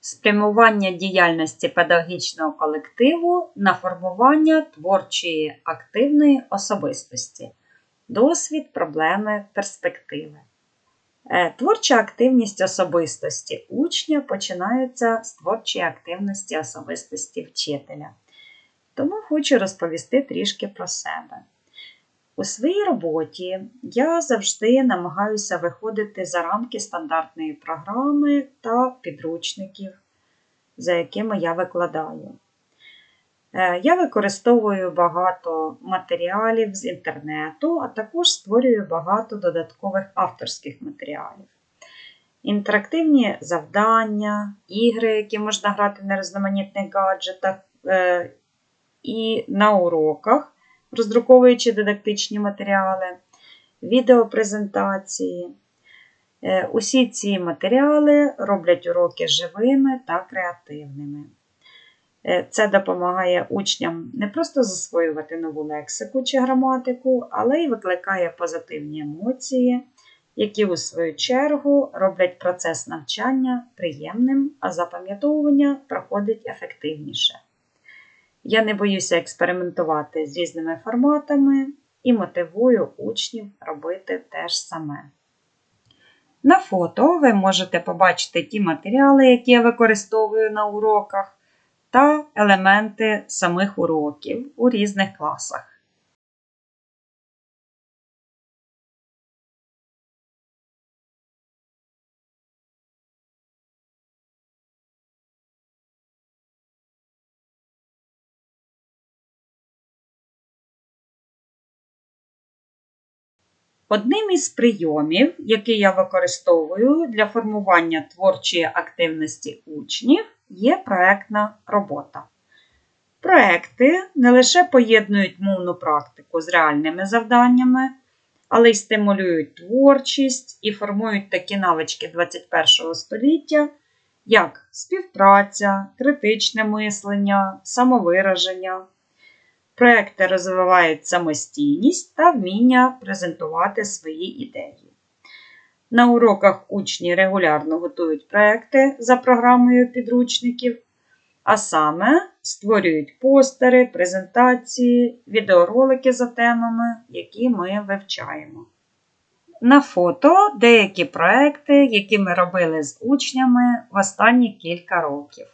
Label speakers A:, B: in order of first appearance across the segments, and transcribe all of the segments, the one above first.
A: спрямування діяльності педагогічного колективу на формування творчої активної особистості, досвід, проблеми, перспективи. Е, Творча активність особистості учня починається з творчої активності особистості вчителя. Тому хочу розповісти трішки про себе. У своїй роботі я завжди намагаюся виходити за рамки стандартної програми та підручників, за якими я викладаю. Е, Я використовую багато матеріалів з інтернету, а також створюю багато додаткових авторських матеріалів. Інтерактивні завдання, ігри, які можна грати на різноманітних гаджетах, е, і на уроках, роздруковуючи дидактичні матеріали, відеопрезентації. Е, Усі ці матеріали роблять уроки живими та креативними. Е, Це допомагає учням не просто засвоювати нову лексику чи граматику, але й викликає позитивні емоції, які, у свою чергу, роблять процес навчання приємним, а запам'ятовування проходить ефективніше. Я не боюся експериментувати з різними форматами і мотивую учнів робити те ж саме. На фото ви можете побачити ті матеріали, які я використовую на уроках, та елементи самих уроків у різних класах. Одним із прийомів, який я використовую для формування творчої активності учнів, є проектна робота. Проекти не лише поєднують мовну практику з реальними завданнями, але й стимулюють творчість і формують такі навички 21 століття, як співпраця, критичне мислення, самовираження. Проекти розвивають самостійність та вміння презентувати свої ідеї. На уроках учні регулярно готують проекти за програмою підручників, а саме створюють постери, презентації, відеоролики за темами, які ми вивчаємо. На фото деякі проекти, які ми робили з учнями в останні кілька років.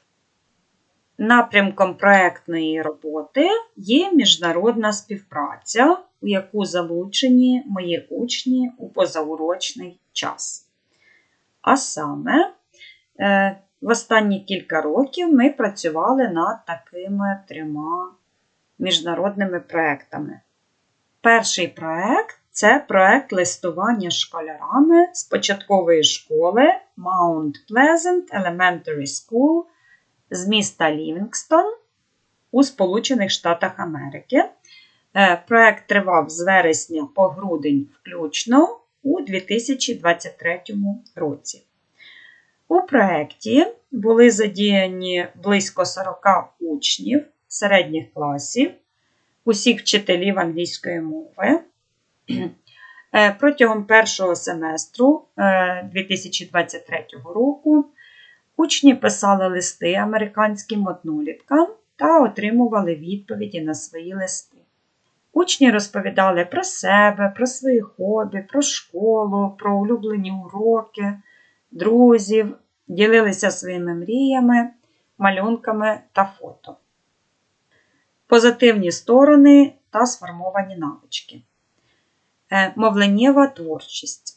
A: Напрямком проектної роботи є міжнародна співпраця, у яку залучені мої учні у позаурочний час. А саме, е, в останні кілька років ми працювали над такими трьома міжнародними проектами. Перший проект це проект листування школярами з початкової школи Mount Pleasant Elementary School з міста Лівінгстон у Сполучених Штатах Америки. Е, Проект тривав з вересня по грудень включно у 2023 році. У проєкті були задіяні близько 40 учнів середніх класів, усіх вчителів англійської мови. Е, Протягом першого семестру е, 2023 року Учні писали листи американським одноліткам та отримували відповіді на свої листи. Учні розповідали про себе, про свої хобі, про школу, про улюблені уроки, друзів, ділилися своїми мріями, малюнками та фото. Позитивні сторони та сформовані навички. Е, Мовленнєва творчість.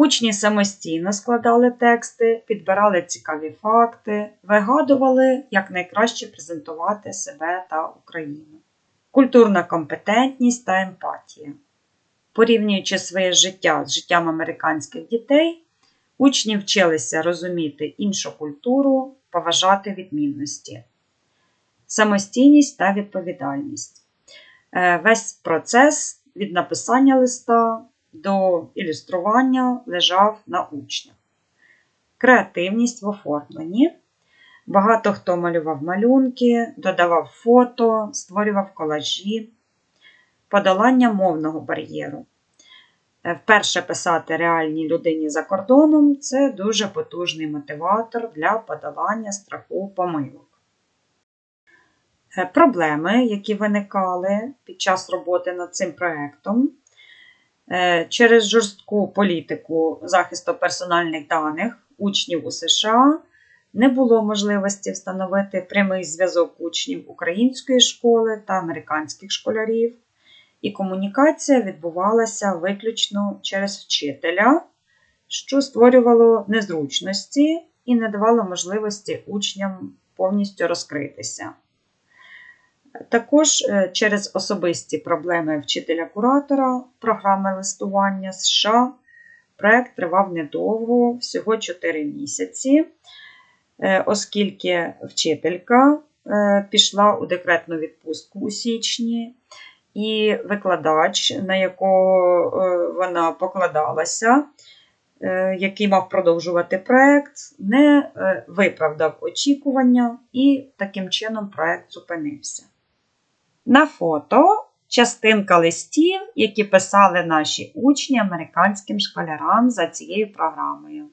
A: Учні самостійно складали тексти, підбирали цікаві факти, вигадували, як найкраще презентувати себе та Україну. Культурна компетентність та емпатія. Порівнюючи своє життя з життям американських дітей, учні вчилися розуміти іншу культуру, поважати відмінності, самостійність та відповідальність. Е, Весь процес від написання листа до ілюстрування лежав на учнях. Креативність в оформленні. Багато хто малював малюнки, додавав фото, створював колажі, подолання мовного бар'єру. Е, Вперше писати реальній людині за кордоном це дуже потужний мотиватор для подолання страху помилок. Е, Проблеми, які виникали під час роботи над цим проєктом, через жорстку політику захисту персональних даних учнів у США не було можливості встановити прямий зв'язок учнів української школи та американських школярів, і комунікація відбувалася виключно через вчителя, що створювало незручності і не давало можливості учням повністю розкритися. Також е, через особисті проблеми вчителя-куратора програми листування США проект тривав недовго, всього 4 місяці, е, оскільки вчителька е, пішла у декретну відпустку у січні, і викладач, на якого вона покладалася, який мав продовжувати проект, не виправдав очікування, і таким чином проект зупинився. На фото частинка листів, які писали наші учні американським школярам за цією програмою.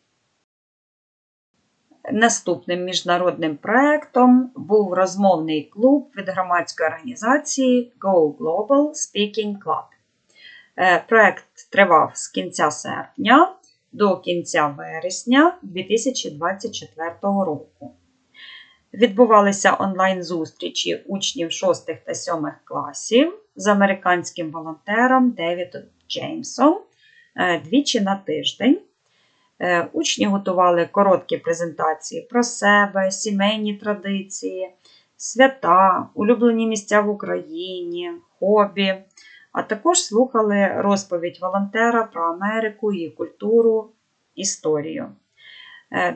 A: Наступним міжнародним проєктом був розмовний клуб від громадської організації Go Global Speaking Club. Проєкт тривав з кінця серпня до кінця вересня 2024 року. Відбувалися онлайн-зустрічі учнів 6 та 7 класів з американським волонтером Девідом Джеймсом двічі на тиждень. Учні готували короткі презентації про себе, сімейні традиції, свята, улюблені місця в Україні, хобі, а також слухали розповідь волонтера про Америку, її культуру, історію.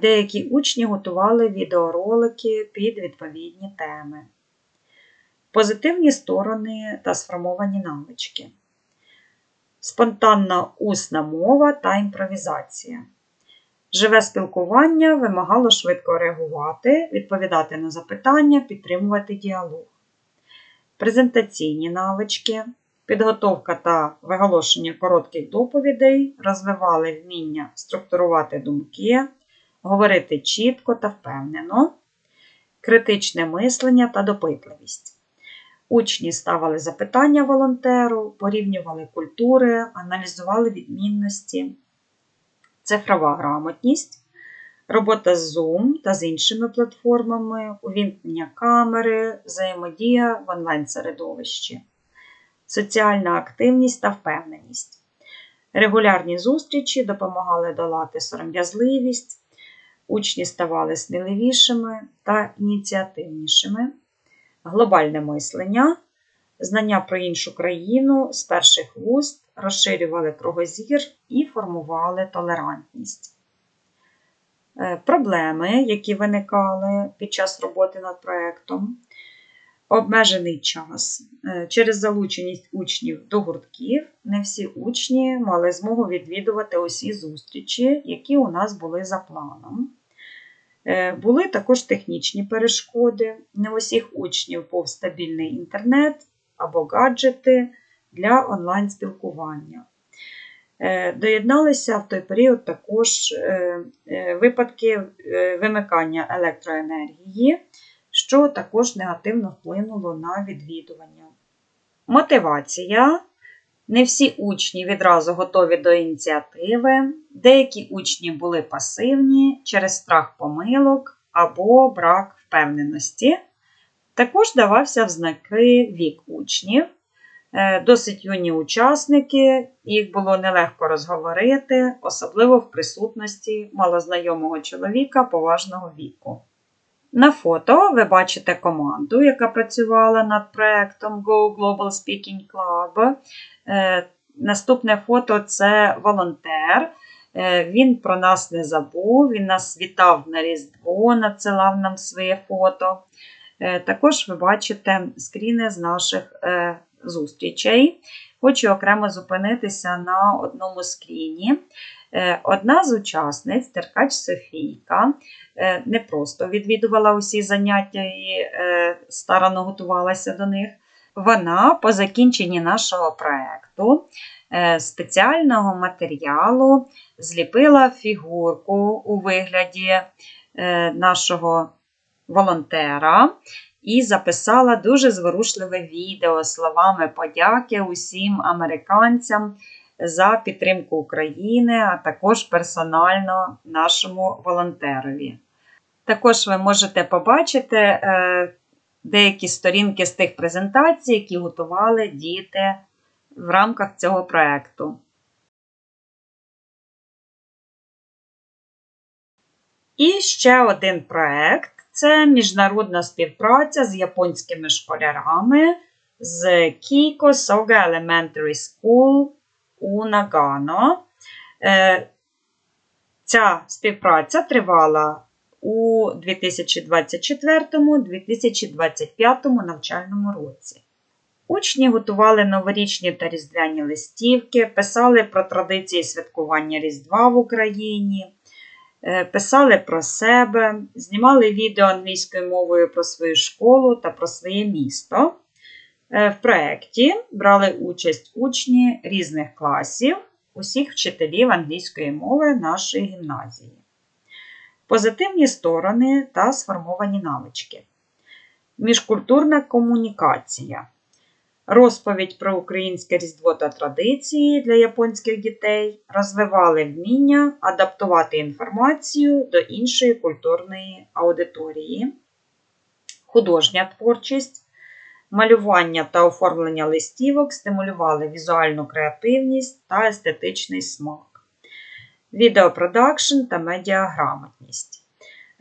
A: Деякі учні готували відеоролики під відповідні теми. Позитивні сторони та сформовані навички. Спонтанна усна мова та імпровізація. Живе спілкування вимагало швидко реагувати, відповідати на запитання, підтримувати діалог. Презентаційні навички, підготовка та виголошення коротких доповідей розвивали вміння структурувати думки, говорити чітко та впевнено, критичне мислення та допитливість. Учні ставили запитання волонтеру, порівнювали культури, аналізували відмінності, цифрова грамотність, робота з Zoom та з іншими платформами, увімкнення камери, взаємодія в онлайн-середовищі, соціальна активність та впевненість. Регулярні зустрічі допомагали долати сором'язливість, учні ставали сміливішими та ініціативнішими глобальне мислення, знання про іншу країну з перших вуст, розширювали кругозір і формували толерантність. Проблеми, які виникали під час роботи над проєктом, обмежений час. Через залученість учнів до гуртків не всі учні мали змогу відвідувати усі зустрічі, які у нас були за планом. Е, були також технічні перешкоди. Не усіх учнів був стабільний інтернет або гаджети для онлайн-спілкування. Е, доєдналися в той період також е, випадки вимикання електроенергії, що також негативно вплинуло на відвідування. Мотивація не всі учні відразу готові до ініціативи, деякі учні були пасивні через страх помилок або брак впевненості. Також давався в знаки вік учнів. Е, досить юні учасники, їх було нелегко розговорити, особливо в присутності малознайомого чоловіка поважного віку. На фото ви бачите команду, яка працювала над проєктом Go Global Speaking Club. Е, наступне фото це волонтер. Е, він про нас не забув, він нас вітав на Різдво, надсилав нам своє фото. Е, також ви бачите скріни з наших зустрічей. Хочу окремо зупинитися на одному скріні. Одна з учасниць, Теркач Софійка, не просто відвідувала усі заняття і старано готувалася до них. Вона по закінченні нашого проєкту е, спеціального матеріалу зліпила фігурку у вигляді е, нашого волонтера і записала дуже зворушливе відео словами подяки усім американцям за підтримку України, а також персонально нашому волонтерові. Також ви можете побачити е, деякі сторінки з тих презентацій, які готували діти в рамках цього проєкту. І ще один проєкт це міжнародна співпраця з японськими школярами з Kiko Soga Elementary School у Нагано. Е, ця співпраця тривала у 2024-2025 навчальному році. Учні готували новорічні та різдвяні листівки, писали про традиції святкування Різдва в Україні, е, писали про себе, знімали відео англійською мовою про свою школу та про своє місто. Е, в проєкті брали участь учні різних класів, усіх вчителів англійської мови нашої гімназії. Позитивні сторони та сформовані навички. Міжкультурна комунікація. Розповідь про українське різдво та традиції для японських дітей розвивали вміння адаптувати інформацію до іншої культурної аудиторії, художня творчість, малювання та оформлення листівок стимулювали візуальну креативність та естетичний смак відеопродакшн та медіаграмотність.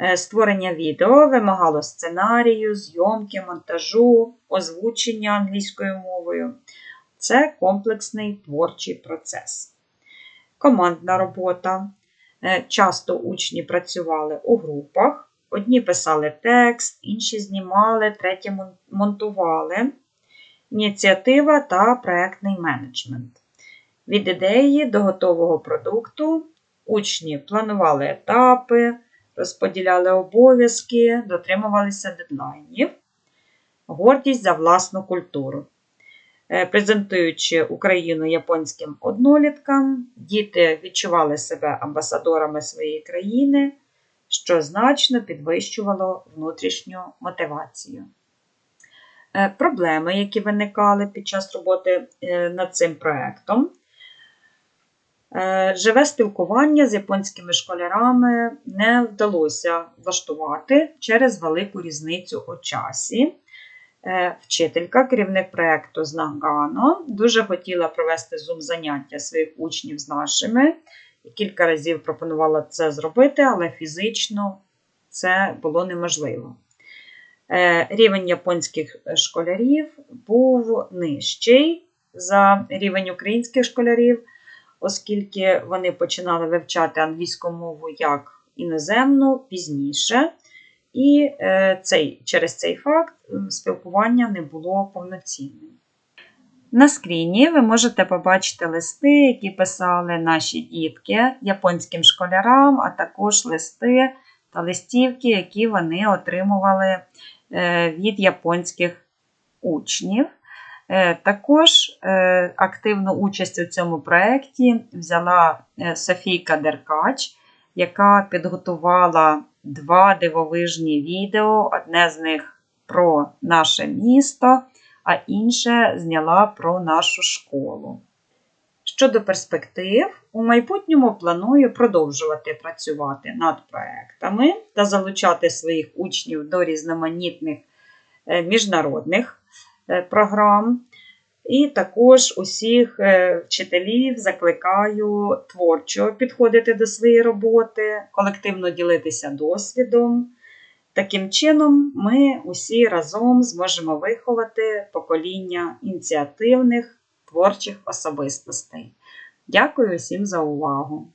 A: Е, створення відео вимагало сценарію, зйомки, монтажу, озвучення англійською мовою. Це комплексний творчий процес. Командна робота. Е, часто учні працювали у групах. Одні писали текст, інші знімали, треті монтували. Ініціатива та проєктний менеджмент. Від ідеї до готового продукту Учні планували етапи, розподіляли обов'язки, дотримувалися дедлайнів, гордість за власну культуру. Е, презентуючи Україну японським одноліткам, діти відчували себе амбасадорами своєї країни, що значно підвищувало внутрішню мотивацію. Е, проблеми, які виникали під час роботи е, над цим проєктом, Е, живе спілкування з японськими школярами не вдалося влаштувати через велику різницю у часі. Е, вчителька, керівник проєкту з Нагано, дуже хотіла провести зум-заняття своїх учнів з нашими. Кілька разів пропонувала це зробити, але фізично це було неможливо. Е, рівень японських школярів був нижчий за рівень українських школярів оскільки вони починали вивчати англійську мову як іноземну пізніше. І е, цей, через цей факт спілкування не було повноцінним. На скріні ви можете побачити листи, які писали наші дітки японським школярам, а також листи та листівки, які вони отримували е, від японських учнів. Е, також е, активну участь у цьому проєкті взяла е, Софійка Деркач, яка підготувала два дивовижні відео. Одне з них про наше місто, а інше зняла про нашу школу. Щодо перспектив, у майбутньому планую продовжувати працювати над проектами та залучати своїх учнів до різноманітних міжнародних програм. І також усіх е, вчителів закликаю творчо підходити до своєї роботи, колективно ділитися досвідом. Таким чином, ми усі разом зможемо виховати покоління ініціативних творчих особистостей. Дякую всім за увагу!